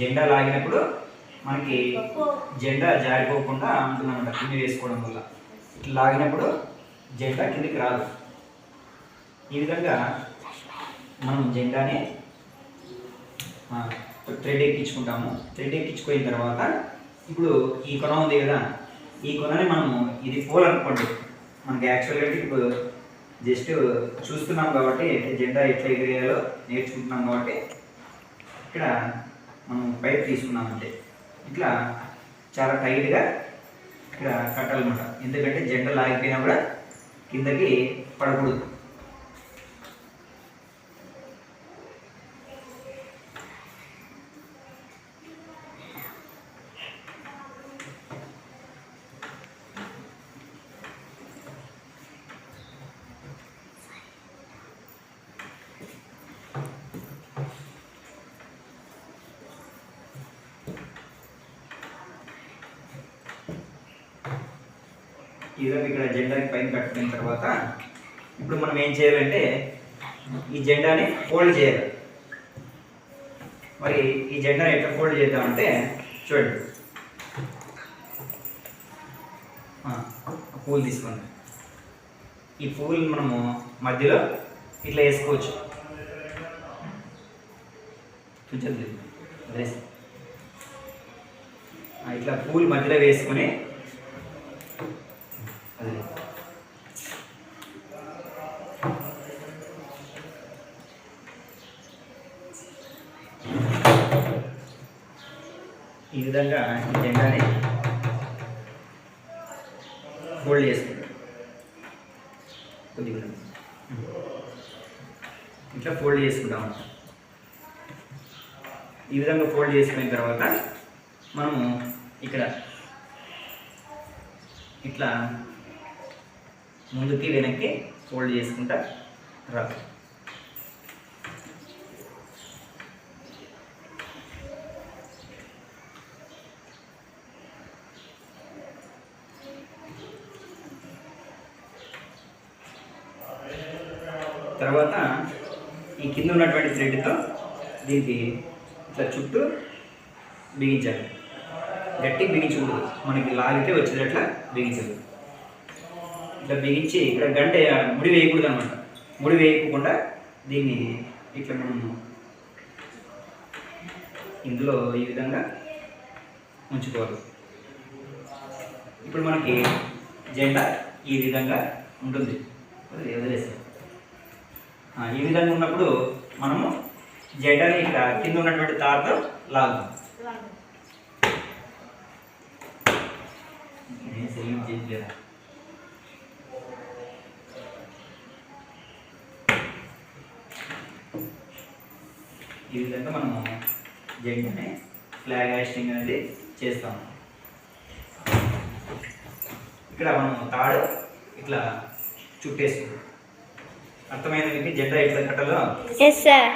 జెండా లాగినప్పుడు మనకి జెండా జారిపోకుండా ఉంటుందన్నమాట కింద వేసుకోవడం వల్ల. ఇట్లా లాగినప్పుడు జెండా కిందకి రాదు. ఈ విధంగా మనం జెండాని థ్రెడ్ ఎక్కించుకుంటాము. థ్రెడ్ ఎక్కించుకోయిన తర్వాత ఇప్పుడు ఈ కొన ఉంది కదా ఈ కొనని మనము ఇది పోల్ అనుకోండి. మనకి యాక్చువల్గా ఇప్పుడు జస్ట్ చూస్తున్నాం కాబట్టి జెండా ఎట్లా ఎగిరేయాలో నేర్చుకుంటున్నాం కాబట్టి ఇక్కడ మనం పైప్ తీసుకున్నామంటే ఇట్లా చాలా టైట్గా ఇక్కడ కట్టాలన్నమాట. ఎందుకంటే జెండలు ఆగిపోయినా కూడా కిందకి పడకూడదు. ఈ విధంగా ఇక్కడ జెండాకి పైన కట్టుకున్న తర్వాత ఇప్పుడు మనం ఏం చేయాలంటే ఈ జెండాని ఫోల్డ్ చేయాలి. మరి ఈ జెండాని ఎట్లా ఫోల్డ్ చేద్దామంటే చూడండి. పూలు తీసుకోండి. ఈ పూలు మనము మధ్యలో ఇట్లా వేసుకోవచ్చు. చూచండి ఇట్లా పూలు మధ్యలో వేసుకొని ఈ విధంగా ఈ జెండాని ఫోల్డ్ చేసుకుంటాం కొద్దిగా. ఇట్లా ఫోల్డ్ చేసుకుంటాం ఈ విధంగా ఫోల్డ్ చేసుకున్న తర్వాత మనము ఇక్కడ ఇట్లా ముందుకి వెనక్కి ఫోల్డ్ చేసుకుంటా రా. తర్వాత ఈ కింద ఉన్నటువంటి థ్రెడ్తో దీనికి ఇట్లా చుట్టూ బిగించాలి. గట్టి బిగించకూడదు. మనకి లాగితే వచ్చేటట్లా బిగించదు ఇట్లా బిగించి ఇక్కడ గంట ముడి వేయకూడదు అనమాట ముడి వేయకుండా దీన్ని ఇట్లా మనం ఇందులో ఈ విధంగా ఉంచుకోవాలి. ఇప్పుడు మనకి జెండా ఈ విధంగా ఉంటుంది. వదిలే- వదిలేస్తాం ఆ, ఈ విధంగా ఉన్నప్పుడు మనము జెండాని ఇక్కడ కింద ఉన్నటువంటి తారతో లాగుతాం. సెలెక్ట్ ఈ విధంగా మనము జెండాని ఫ్లాగ్ హాస్టింగ్ అనేది చేస్తాము. ఇక్కడ మనం తాడు ఇట్లా చుట్టేసుకుంటాం అర్థమైంది జెండా ఎట్లా కట్టాలో? Yes sir